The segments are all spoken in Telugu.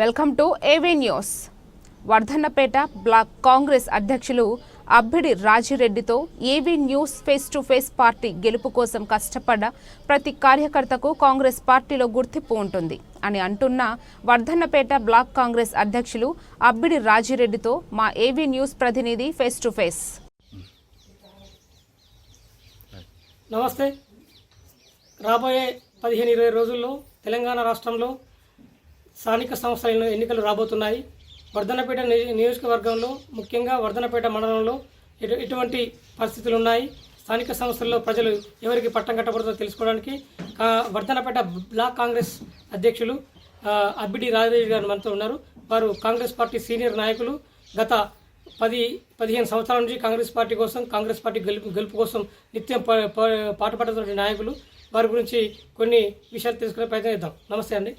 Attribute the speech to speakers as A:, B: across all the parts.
A: Welcome to AV news. Vardhannapet block Congress అధ్యక్షులు Abbidi రాజిరెడ్డితో AV news face to face party గెలుపు కోసం కష్టపడ్డ ప్రతి కార్యకర్తకు కాంగ్రెస్ పార్టీలో గుర్తింపు ఉంటుంది అని అంటున్న వర్ధన్నపేట బ్లాక్ కాంగ్రెస్ అధ్యక్షులు అబ్బిడి రాజిరెడ్డితో మా ఏవీ న్యూస్ ప్రతినిధి ఫేస్ టు ఫేస్.
B: నమస్తే. రాబోయే పదిహేను ఇరవై రోజుల్లో తెలంగాణ రాష్ట్రంలో స్థానిక సంస్థల ఎన్నికలు రాబోతున్నాయి. వర్ధనపేట నియోజకవర్గంలో ముఖ్యంగా వర్ధనపేట మండలంలో ఎటువంటి పరిస్థితులు ఉన్నాయి స్థానిక సంస్థల్లో ప్రజలు ఎవరికి పట్టం కట్టబడుతుందో తెలుసుకోవడానికి వర్ధనపేట బ్లాక్ కాంగ్రెస్ అధ్యక్షులు అబ్బిడి రాజేష్ గారు మనతో ఉన్నారు. వారు కాంగ్రెస్ పార్టీ సీనియర్ నాయకులు. గత పది పదిహేను సంవత్సరాల నుంచి కాంగ్రెస్ పార్టీ కోసం కాంగ్రెస్ పార్టీ గెలుపు గెలుపు కోసం నిత్యం ప- ప- పాటుపడుతున్న నాయకులు. వారి గురించి కొన్ని విషయాలు తెలుసుకునే ప్రయత్నం చేద్దాం. నమస్తే అండి.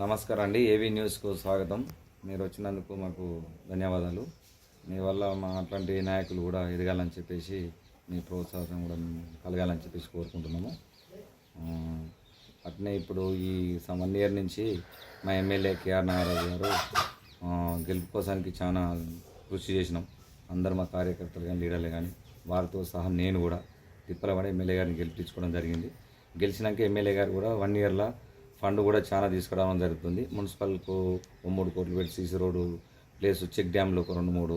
C: నమస్కారం అండి. ఏవీ న్యూస్కు స్వాగతం. మీరు వచ్చినందుకు మాకు ధన్యవాదాలు. మీ వల్ల మా అట్లాంటి నాయకులు కూడా ఎదగాలని చెప్పేసి మీ ప్రోత్సాహం కూడా కలగాలని చెప్పేసి కోరుకుంటున్నాము. అట్నే ఇప్పుడు ఈ సమ్ వన్ ఇయర్ నుంచి మా ఎమ్మెల్యే కేఆర్ నాగరాజు గారు గెలుపు కోసానికి చాలా కృషి చేసినాం. అందరు మా కార్యకర్తలు కానీ లీడర్లు కానీ వారితో సహా నేను కూడా తిప్పలవాడ ఎమ్మెల్యే గారిని గెలిపించుకోవడం జరిగింది. గెలిచినాక ఎమ్మెల్యే గారు కూడా వన్ ఇయర్లో ఫండ్ కూడా చాలా తీసుకురావడం జరుగుతుంది. మున్సిపల్కు మూడు కోట్లు పెట్టి సీసీ రోడ్డు ప్లేస్ చెక్ డ్యామ్లో ఒక రెండు మూడు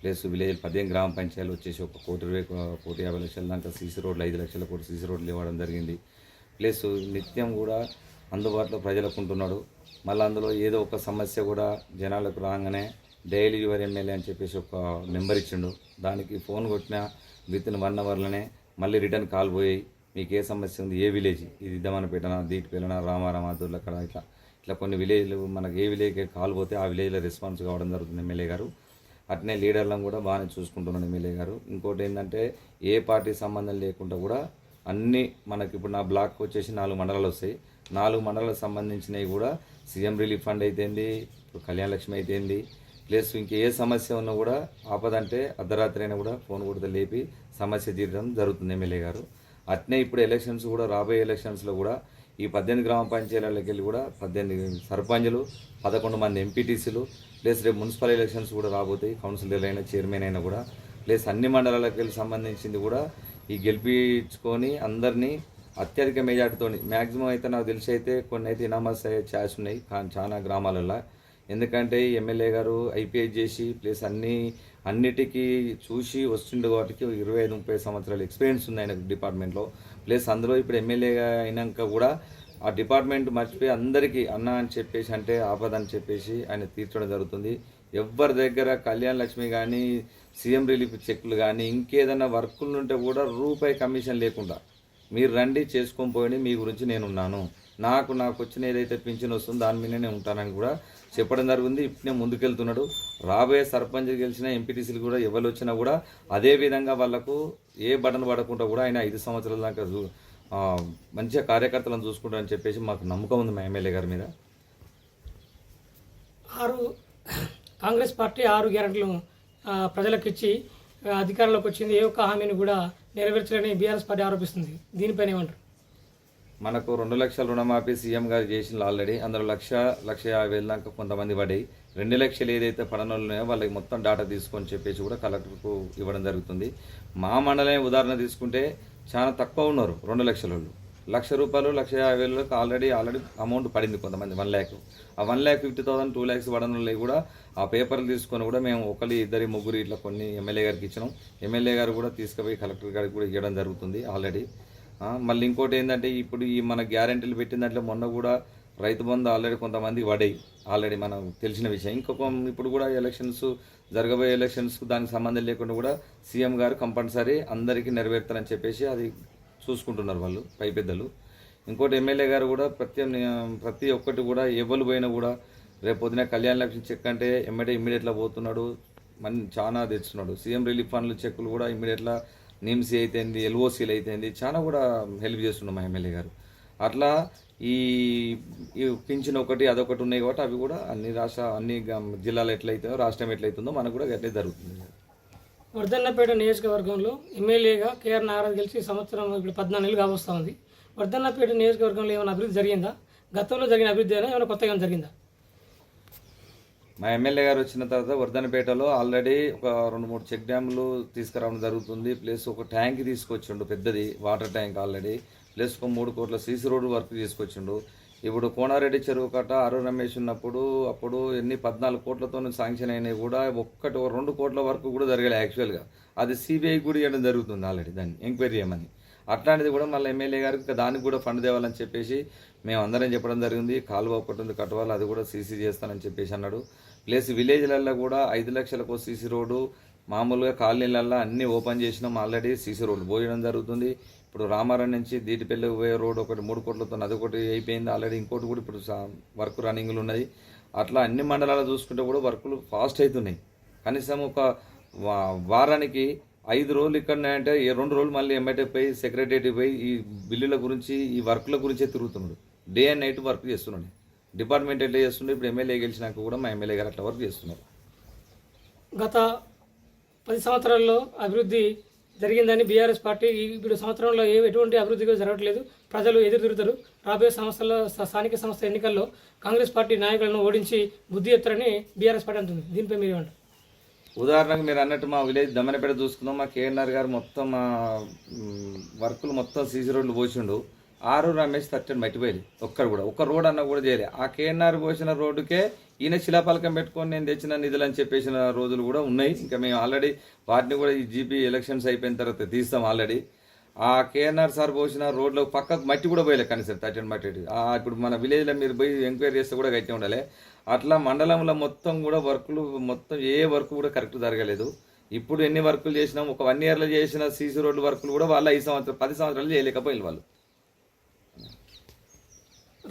C: ప్లేస్ విలేజ్ పదిహేను గ్రామ పంచాయతీలు వచ్చేసి ఒక కోటి ఇరవై కోటి యాభై లక్షల దాకా సీసీ రోడ్లు ఐదు లక్షల కోటి సీసీ రోడ్లు ఇవ్వడం జరిగింది. ప్లస్ నిత్యం కూడా అందుబాటులో ప్రజలకు ఉంటున్నాడు. మళ్ళీ అందులో ఏదో ఒక సమస్య కూడా జనాలకు రాగానే డైలీ యువర్ ఎమ్మెల్యే అని చెప్పేసి ఒక నెంబర్ ఇచ్చిండు. దానికి ఫోన్ కొట్టిన విత్ ఇన్ వన్ అవర్లోనే మళ్ళీ రిటర్న్ కాల్ పోయి మీకు ఏ సమస్య ఉంది ఏ విలేజ్? ఇది దమనపేటనా దీటిపేలనా రామారామ దుర్లక్కడ ఇట్లా ఇట్లా కొన్ని విలేజ్లు మనకి ఏ విలేజ్కి కాల్ పోతే ఆ విలేజ్లో రెస్పాన్స్ కావడం జరుగుతుంది ఎమ్మెల్యే గారు. అట్నే లీడర్లను కూడా బాగానే చూసుకుంటున్నాను ఎమ్మెల్యే గారు. ఇంకోటి ఏంటంటే ఏ పార్టీ సంబంధం లేకుండా కూడా అన్నీ మనకి ఇప్పుడు నా బ్లాక్ వచ్చేసి నాలుగు మండలాలు వస్తాయి. నాలుగు మండలాలకు సంబంధించినవి కూడా సీఎం రిలీఫ్ ఫండ్ అయితేంది ఇప్పుడు కళ్యాణ లక్ష్మి అయితేంది ప్లస్ ఇంక ఏ సమస్య ఉన్నా కూడా ఆపదంటే అర్ధరాత్రి అయినా కూడా ఫోన్ కొడితే లేపి సమస్య తీరడం జరుగుతుంది ఎమ్మెల్యే గారు. అట్నే ఇప్పుడు ఎలక్షన్స్ కూడా రాబోయే ఎలక్షన్స్లో కూడా ఈ పద్దెనిమిది గ్రామ పంచాయతీలకి వెళ్ళి కూడా పద్దెనిమిది సర్పంచులు పదకొండు మంది ఎంపీటీసీలు ప్లస్ రేపు మున్సిపల్ ఎలక్షన్స్ కూడా రాబోతాయి. కౌన్సిలర్ అయినా చైర్మన్ అయినా కూడా ప్లస్ అన్ని మండలాలకు వెళ్ళి సంబంధించింది కూడా ఈ గెలిపించుకొని అందరినీ అత్యధిక మెజార్టీతో మ్యాక్సిమం అయితే నాకు తెలిసి అయితే కొన్ని అయితే ఇనామస్ అయ్యే ఛాన్స్ ఉన్నాయి. కానీ చాలా గ్రామాలలో ఎందుకంటే ఎమ్మెల్యే గారు ఐపీఎస్ చేసి ప్లస్ అన్ని అన్నిటికీ చూసి వస్తుండే వాటికి ఇరవై ఐదు ముప్పై సంవత్సరాలు ఎక్స్పీరియన్స్ ఉంది ఆయన డిపార్ట్మెంట్లో. ప్లస్ అందులో ఇప్పుడు ఎమ్మెల్యేగా అయినాక కూడా ఆ డిపార్ట్మెంట్ మర్చిపోయి అందరికీ అన్న అని చెప్పేసి అంటే ఆపద అని చెప్పేసి ఆయన తీర్చడం జరుగుతుంది. ఎవరి దగ్గర కళ్యాణ్ లక్ష్మి కానీ సీఎం రిలీఫ్ చెక్లు కానీ ఇంకేదైనా వర్కులు ఉంటే కూడా రూపాయి కమిషన్ లేకుండా మీరు రండి చేసుకొని పోయి మీ గురించి నేను ఉన్నాను నాకు నాకు వచ్చిన ఏదైతే పింఛన్ వస్తుందో దాని మీదనే ఉంటానని కూడా చెప్పడం జరిగింది ఇప్పుడే ముందుకెళ్తున్నాడు. రాబోయే సర్పంచ్ గెలిచిన ఎంపీటీసీలు కూడా ఎవరు వచ్చినా కూడా అదే విధంగా వాళ్ళకు ఏ బటన్ పడకుండా కూడా ఆయన ఐదు సంవత్సరాల దాకా మంచిగా కార్యకర్తలను చూసుకుంటారని చెప్పేసి మాకు నమ్మకం ఉంది మా ఎమ్మెల్యే గారి మీద.
B: ఆరు కాంగ్రెస్ పార్టీ ఆరు గ్యారెంట్లు ప్రజలకు ఇచ్చి అధికారంలోకి వచ్చింది. ఏ ఒక్క హామీని కూడా నెరవేర్చలేని బీఆర్ఎస్ పార్టీ ఆరోపిస్తుంది. దీనిపైన ఏమంటారు?
C: మనకు రెండు లక్షల రుణమాఫీ సీఎం గారు చేసిన ఆల్రెడీ. అందులో లక్ష లక్ష యాభై వేల దాకా కొంతమంది పడ్డాయి. రెండు లక్షలు ఏదైతే పడనలు ఉన్నాయో వాళ్ళకి మొత్తం డాటా తీసుకొని చెప్పేసి కూడా కలెక్టర్కు ఇవ్వడం జరుగుతుంది. మా మండలమే ఉదాహరణ తీసుకుంటే చాలా తక్కువ ఉన్నారు రెండు లక్షల వాళ్ళు. లక్ష రూపాయలు లక్ష యాభై వేలకు ఆల్రెడీ ఆల్రెడీ అమౌంట్ పడింది కొంతమంది వన్ ల్యాక్. ఆ one lakh fifty thousand two lakhs పడన కూడా ఆ పేపర్లు తీసుకొని కూడా మేము ఒకరి ఇద్దరి ముగ్గురు ఇట్లా కొన్ని ఎమ్మెల్యే గారికి ఇచ్చినాం. ఎమ్మెల్యే గారు కూడా తీసుకుపోయి కలెక్టర్ గారికి కూడా ఇవ్వడం జరుగుతుంది ఆల్రెడీ. మళ్ళీ ఇంకోటి ఏంటంటే ఇప్పుడు ఈ మన గ్యారెంటీలు పెట్టిన దాంట్లో మొన్న కూడా రైతు బంధు ఆల్రెడీ కొంతమంది పడాయి. ఆల్రెడీ మనం తెలిసిన విషయం. ఇంకొక ఇప్పుడు కూడా ఎలక్షన్స్ జరగబోయే ఎలక్షన్స్ దానికి సంబంధం లేకుండా కూడా సీఎం గారు కంపల్సరీ అందరికీ నెరవేర్తారని చెప్పేసి అది చూసుకుంటున్నారు వాళ్ళు పై పెద్దలు. ఇంకోటి ఎమ్మెల్యే గారు కూడా ప్రతి ప్రతి ఒక్కటి కూడా ఎవరు పోయినా కూడా రేపు పొద్దున కళ్యాణ లక్ష్మి చెక్ అంటే ఎమ్మెల్యే ఇమ్మీడియట్లా పోతున్నాడు. మన చాలా తెచ్చున్నాడు సీఎం రిలీఫ్ ఫండ్లు చెక్కులు కూడా ఇమ్మీడియట్లా నిమ్సీ అయితేంది ఎల్ఓసీలు అయితేంది చాలా కూడా హెల్ప్ చేస్తున్నాం మా ఎమ్మెల్యే గారు. అట్లా ఈ పింఛన్ ఒకటి అదొకటి ఉన్నాయి కాబట్టి అవి కూడా అన్ని రాష్ట్ర అన్ని జిల్లాలు ఎట్లయితుందో రాష్ట్రం ఎట్లయితుందో మనకు కూడా అట్లే జరుగుతుంది.
B: వర్ధన్నపేట నియోజకవర్గంలో ఎమ్మెల్యేగా కేఆర్ నారాయణ గెలిచి సంవత్సరం ఇప్పుడు పద్నాలుగు నెలలు కావస్తా ఉంది. వర్ధన్నపేట నియోజకవర్గంలో ఏమైనా అభివృద్ధి జరిగిందా? గతంలో జరిగిన అభివృద్ధి అయినా ఏమైనా కొత్తగా జరిగిందా?
C: మా ఎమ్మెల్యే గారు వచ్చిన తర్వాత వర్ధనపేటలో ఆల్రెడీ ఒక రెండు మూడు చెక్ డ్యాములు తీసుకురావడం జరుగుతుంది. ప్లస్ ఒక ట్యాంక్ తీసుకొచ్చిండు పెద్దది వాటర్ ట్యాంక్ ఆల్రెడీ. ప్లస్ ఒక మూడు కోట్ల సీసీ రోడ్డు వర్క్ తీసుకొచ్చిండు. ఇప్పుడు కోనారెడ్డి చెరువు కట్ట అరు రమేష్ ఉన్నప్పుడు అప్పుడు ఎన్ని పద్నాలుగు కోట్లతో శాంక్షన్ అయినాయి కూడా ఒక్కటి రెండు కోట్ల వరకు కూడా జరగలే యాక్చువల్గా అది సిబిఐ కూడా ఇవ్వడం జరుగుతుంది ఆల్రెడీ దాన్ని ఎంక్వైరీ చేయమని. అట్లాంటిది కూడా మళ్ళీ ఎమ్మెల్యే గారికి దానికి కూడా ఫండ్ తేవాలని చెప్పేసి మేము అందరం చెప్పడం జరిగింది. కాలువ ఒకటి ఉంది కట్టవాలి అది కూడా సీసీ చేస్తానని చెప్పేసి అన్నాడు. ప్లస్ విలేజ్లలో కూడా ఐదు లక్షలకు సీసీ రోడ్డు మామూలుగా కాలనీలల్లో అన్నీ ఓపెన్ చేసినాం ఆల్రెడీ సీసీ రోడ్డు పోయడం జరుగుతుంది. ఇప్పుడు రామారం నుంచి దీటిపల్లి పోయే రోడ్ ఒకటి మూడు కోట్లతో అది ఒకటి అయిపోయింది ఆల్రెడీ. ఇంకోటి కూడా ఇప్పుడు వర్క్ రన్నింగ్లు ఉన్నది. అట్లా అన్ని మండలాలు చూసుకుంటే కూడా వర్కులు ఫాస్ట్ అవుతున్నాయి కనీసం ఒక వా- వారానికి ఐదు రోజులు ఇక్కడ అంటే ఈ రెండు రోజులు మళ్ళీ ఎంబటే పోయి సెక్రటరీ పోయి ఈ బిల్లుల గురించి ఈ వర్క్ల గురించే తిరుగుతున్నాడు. డే అండ్ నైట్ వర్క్ చేస్తున్నాడు. డిపార్ట్మెంట్ ఎట్లా చేస్తుండే? ఇప్పుడు ఎమ్మెల్యే గెలిచినాక కూడా మా ఎమ్మెల్యే గారు అట్లా వర్క్ చేస్తున్నారు.
B: గత పది సంవత్సరాల్లో అభివృద్ధి జరిగిందని బీఆర్ఎస్ పార్టీ ఈ ఇప్పుడు సంవత్సరంలో ఏ ఎటువంటి అభివృద్ధి జరగట్లేదు. ప్రజలు ఎదురు తిరుగుతారు రాబోయే సంస్థల్లో స్థానిక సంస్థ ఎన్నికల్లో కాంగ్రెస్ పార్టీ నాయకులను ఓడించి బుద్ధి ఎత్తారని బీఆర్ఎస్ పార్టీ అంటుంది. దీనిపై మీరు ఏమంటారు?
C: ఉదాహరణకు మీరు అన్నట్టు మా విలేజ్ దమ్మనపేట చూసుకుందాం. మా కేఎన్ఆర్ గారు మొత్తం మా మ్, వర్కులు మొత్తం సీసీ రోడ్లు పోసిండు. ఆరు రమేష్ తట్టని మట్టిపోయి ఒక్కరు కూడా. ఒక్క రోడ్ అన్న కూడా చేయలే. ఆ కేఎన్ఆర్ పోసిన రోడ్డుకే ఈయన శిలాపలకం పెట్టుకొని నేను తెచ్చిన నిధులు అని చెప్పేసిన రోజులు కూడా ఉన్నాయి. ఇంకా మేము ఆల్రెడీ వాటిని కూడా ఈ జీపీ ఎలక్షన్స్ అయిపోయిన తర్వాత తీస్తాం ఆల్రెడీ ఆ కేఎన్ఆర్ సార్ పోసిన రోడ్లో పక్కకు మట్టి కూడా పోయలే కనీసం థర్టీ మట్టి ఇప్పుడు మన విలేజ్లో మీరు పోయి ఎంక్వైరీ చేస్తే కూడా గట్టి ఉండాలి. అట్లా మండలంలో మొత్తం కూడా వర్కులు మొత్తం ఏ వర్క్ కూడా కరెక్ట్ జరగలేదు. ఇప్పుడు ఎన్ని వర్కులు చేసినాం? ఒక వన్ ఇయర్లో చేసిన సీసీ రోడ్డు వర్కులు కూడా వాళ్ళు ఐదు సంవత్సరాలు పది సంవత్సరాలు చేయలేకపోయింది వాళ్ళు.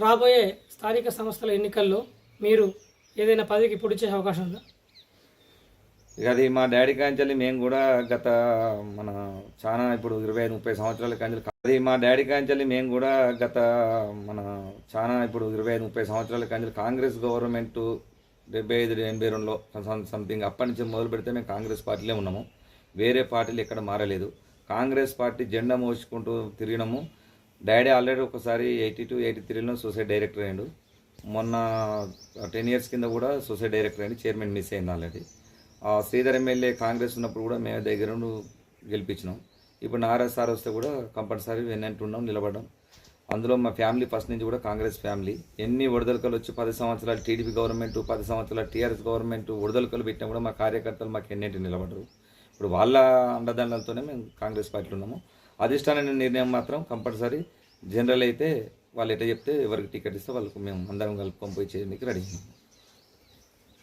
B: రాబోయే స్థానిక సంస్థల ఎన్నికల్లో మీరు ఏదైనా పదవికి పొడిచే అవకాశం ఉందా?
C: ఇక అది మా డాడీ కాంచెల్లి మేము కూడా గత మన చాలా ఇప్పుడు ఇరవై ఐదు ముప్పై సంవత్సరాల కాంచెల్లి అది మా డాడీ కాంచెల్లి మేము కూడా గత మన చాలా ఇప్పుడు ఇరవై ఐదు ముప్పై సంవత్సరాల కాంచెల్లి కాంగ్రెస్ గవర్నమెంట్ డెబ్బై ఐదు ఎనభై రెండులో సంథింగ్ అప్పటి నుంచి మొదలు పెడితే మేము కాంగ్రెస్ పార్టీలో ఉన్నాము. వేరే పార్టీలు ఎక్కడ మారలేదు. కాంగ్రెస్ పార్టీ జెండా మోసుకుంటూ తిరిగినాము. డాడీ ఆల్రెడీ ఒకసారి ఎయిటీ టూ ఎయిటీ త్రీలో సూసైడ్ డైరెక్టర్ అయ్యాడు. మొన్న టెన్ ఇయర్స్ కింద కూడా సూసైడ్ డైరెక్టర్ అయ్యి చైర్మన్ మిస్ అయింది ఆల్రెడీ. శ్రీధర్ ఎమ్మెల్యే కాంగ్రెస్ ఉన్నప్పుడు కూడా మేము దగ్గర గెలిపించినాం. ఇప్పుడు నారాయణ సార్ వస్తే కూడా కంపల్సరీ వెన్నంటున్నాం నిలబడడం. అందులో మా ఫ్యామిలీ ఫస్ట్ నుంచి కూడా కాంగ్రెస్ ఫ్యామిలీ. ఎన్ని వడదలకలు వచ్చి పది సంవత్సరాలు టీడీపీ గవర్నమెంట్ పది సంవత్సరాలు టీఆర్ఎస్ గవర్నమెంట్ ఒడదలకలు పెట్టినా కూడా మా కార్యకర్తలు మాకు ఎన్నింటి నిలబడరు ఇప్పుడు వాళ్ళ అండదండలతోనే మేము కాంగ్రెస్ పార్టీలో ఉన్నాము. అధిష్టాన నిర్ణయం మాత్రం కంపల్సరీ. జనరల్ అయితే వాళ్ళు ఎట్లా చెప్తే ఎవరికి టికెట్ ఇస్తే వాళ్ళకు మేము అందరం కలుపుకొని పోయి చేయడానికి రెడీ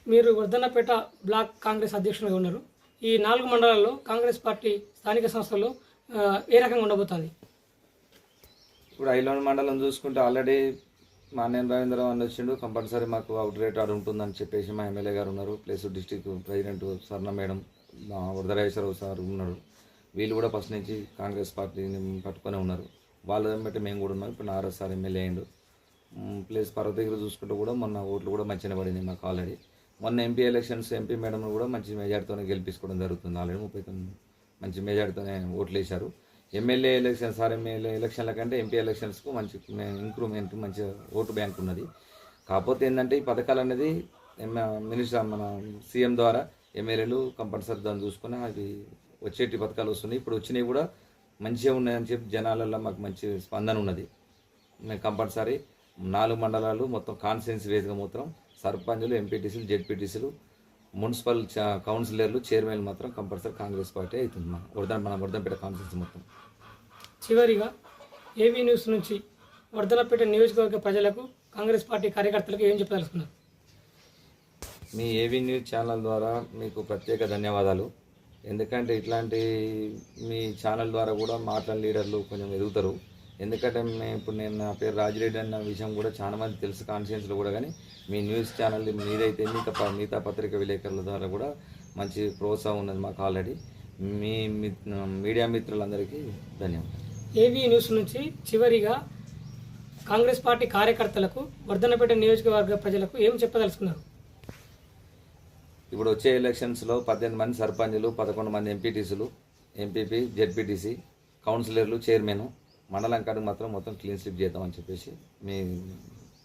B: మీరు వర్ధన్నపేట బ్లాక్ కాంగ్రెస్ అధ్యక్షులుగా ఉన్నారు. ఈ నాలుగు మండలాల్లో కాంగ్రెస్ పార్టీ స్థానిక సంస్థలు ఏ రకంగా ఉండబోతుంది?
C: ఇప్పుడు ఐలోన్ మండలం చూసుకుంటే ఆల్రెడీ మా నేను రవీంద్ర అని వచ్చిండు. కంపల్సరీ మాకు అవుట్ రేట్ ఆడ ఉంటుందని చెప్పేసి మా ఎమ్మెల్యే గారు ఉన్నారు. ప్లస్ డిస్టిక్ ప్రెసిడెంట్ సర్ణ మేడం మా వరదరాజేశ్వరరావు సార్ ఉన్నాడు వీళ్ళు కూడా ఫస్ట్ నుంచి కాంగ్రెస్ పార్టీని పట్టుకొని ఉన్నారు. వాళ్ళ బట్టి మేము కూడా ఉన్నాం. ఇప్పుడు ఆర్ఎస్ఆర్ ఎమ్మెల్యే అయ్యిండు. ప్లస్ పర్వత దగ్గర చూసుకుంటూ కూడా మొన్న ఓట్లు కూడా మంచిగా పడింది మాకు ఆల్రెడీ మొన్న ఎంపీ ఎలక్షన్స్ ఎంపీ మేడం కూడా మంచి మెజార్టీతోనే గెలిపించుకోవడం జరుగుతుంది ఆల్రెడీ ముప్పై తొమ్మిది మంచి మెజార్టీతోనే ఓట్లు వేశారు. ఎమ్మెల్యే ఎలక్షన్ సార్ ఎమ్మెల్యే ఎలక్షన్ల కంటే ఎంపీ ఎలక్షన్స్కు మంచి ఇంప్రూవ్మెంట్ మంచి ఓటు బ్యాంక్ ఉన్నది. కాకపోతే ఏంటంటే ఈ పథకాలు అనేది మినిస్టర్ మన సీఎం ద్వారా ఎమ్మెల్యేలు కంపల్సరీ దాన్ని చూసుకొని అవి వచ్చేటి పథకాలు వస్తున్నాయి. ఇప్పుడు వచ్చినవి కూడా మంచిగా ఉన్నాయని చెప్పి జనాలలో మాకు మంచి స్పందన ఉన్నది. మేము కంపల్సరీ నాలుగు మండలాలు మొత్తం కాన్స్టిట్యున్సీ వేదిక మొత్తం సర్పంచులు ఎంపీటీసీలు జెడ్పీటీసీలు మున్సిపల్ కౌన్సిలర్లు చైర్మన్లు మాత్రం కంపల్సరీ కాంగ్రెస్ పార్టీ అవుతుంది మా వర్ధన్ మన వర్ధనపేట కాన్స్టిట్యున్సీ మొత్తం.
B: చివరిగా ఏవీ న్యూస్ నుంచి వర్ధనపేట నియోజకవర్గ ప్రజలకు కాంగ్రెస్ పార్టీ కార్యకర్తలకు ఏం చెప్పదలుచుకున్నారు?
C: మీ ఏవీ న్యూస్ ఛానల్ ద్వారా మీకు ప్రత్యేక ధన్యవాదాలు. ఎందుకంటే ఇట్లాంటి మీ ఛానల్ ద్వారా కూడా మాట్లాడిన లీడర్లు కొంచెం ఎదుగుతారు. ఎందుకంటే మేము ఇప్పుడు నేను నా పేరు రాజిరెడ్డి అన్న విషయం కూడా చాలా మంది తెలుసు కాన్షియన్స్లో కూడా. కానీ మీ న్యూస్ ఛానల్ మీదైతే మిగతా మిగతా పత్రిక విలేకరుల ద్వారా కూడా మంచి ప్రోత్సాహం ఉన్నది మాకు ఆల్రెడీ మీ మీడియా మిత్రులందరికీ ధన్యవాదాలు.
B: ఏవీ న్యూస్ నుంచి చివరిగా కాంగ్రెస్ పార్టీ కార్యకర్తలకు వర్ధనపేట నియోజకవర్గ ప్రజలకు ఏం చెప్పదలుచుకున్నారు?
C: ఇప్పుడు వచ్చే ఎలక్షన్స్లో పద్దెనిమిది మంది సర్పంచులు పదకొండు మంది ఎంపీటీసీలు ఎంపీపీ జెడ్పీటీసీ కౌన్సిలర్లు చైర్మన్ మండలం కాడికి మాత్రం మొత్తం క్లీన్ స్లిప్ చేద్దామని చెప్పేసి మీ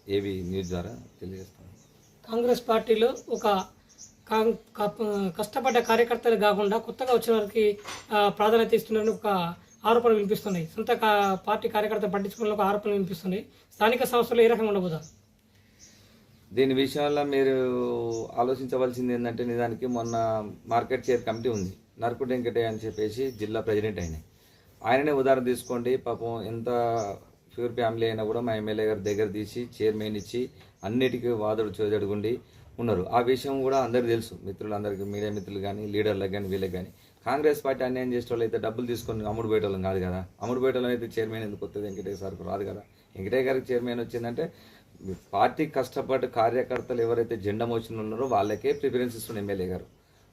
C: ఏవి న్యూస్ ద్వారా తెలియజేస్తాను
B: కాంగ్రెస్ పార్టీలో ఒక కాం- కష్టపడ్డ కార్యకర్తలు కాకుండా కొత్తగా వచ్చిన వారికి ప్రాధాన్యత ఇస్తున్నారని ఒక ఆరోపణలు వినిపిస్తున్నాయి. సొంత పార్టీ కార్యకర్తలు పట్టించుకున్న ఒక ఆరోపణలు వినిపిస్తున్నాయి. స్థానిక సంస్థలు ఏ రకంగా ఉండబోతారు?
C: దీని విషయంలో మీరు ఆలోచించవలసింది ఏంటంటే నిజానికి మొన్న మార్కెట్ చైర్ కమిటీ ఉంది నరకుడు వెంకటయ్య అని చెప్పేసి జిల్లా ప్రెసిడెంట్ ఆయన ఆయననే ఉదాహరణ తీసుకోండి పాపం ఎంత ప్యూర్ ఫ్యామిలీ అయినా కూడా మా ఎమ్మెల్యే గారి దగ్గర తీసి చైర్మన్ ఇచ్చి అన్నిటికీ వాదుడు చోదడుగుండి ఉన్నారు. ఆ విషయం కూడా అందరికీ తెలుసు మిత్రులందరికీ మీడియా మిత్రులు కానీ లీడర్లకు కానీ వీళ్ళకి కానీ. కాంగ్రెస్ పార్టీ అన్యాయం చేసే వాళ్ళు అయితే డబ్బులు తీసుకొని అమ్ముడు పోయేటోళ్ళం కాదు కదా. అమ్ముడు పోయేటోళ్ళం అయితే చైర్మన్ ఎందుకు వస్తుంది? వెంకటేశ్వర సార్కు రాదు కదా. వెంకటేశ్వర గారికి చైర్మన్ వచ్చిందంటే పార్టీ కష్టపడి కార్యకర్తలు ఎవరైతే జెండా మోసిన ఉన్నారో వాళ్ళకే ప్రిఫరెన్స్ ఇస్తున్న ఎమ్మెల్యే గారు.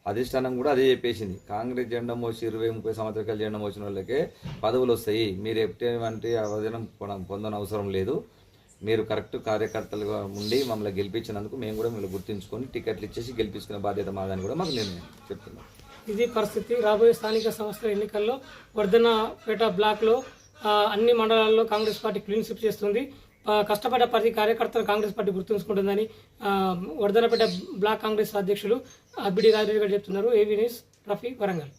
C: అధిష్టానం కూడా అదే చెప్పేసింది. కాంగ్రెస్ జెండా మోసి ఇరవై ముప్పై సంవత్సరాలు జెండా మోసిన వాళ్ళకే పదవులు వస్తాయి. మీరు ఎటువంటి అవసరం పొందని అవసరం లేదు. మీరు కరెక్ట్ కార్యకర్తలుగా ఉండి మమ్మల్ని గెలిపించినందుకు మేము కూడా మిమ్మల్ని గుర్తుంచుకొని టికెట్లు ఇచ్చేసి గెలిపించుకునే బాధ్యత మాదని కూడా మాకు నిర్ణయం చెప్తున్నాం.
B: ఇది పరిస్థితి. రాబోయే స్థానిక సంస్థల ఎన్నికల్లో వర్ధనపేట బ్లాక్లో అన్ని మండలాల్లో కాంగ్రెస్ పార్టీ క్లీన్ స్విప్ చేస్తుంది. కష్టపడ్డ ప్రతి కార్యకర్తను కాంగ్రెస్ పార్టీ గుర్తుంచుకుంటుందని ఆ, బ్లాక్ కాంగ్రెస్ అధ్యక్షులు అబ్బిడి రాజరెడ్డి గారు చెప్తున్నారు. AV news? రఫీ వరంగల్.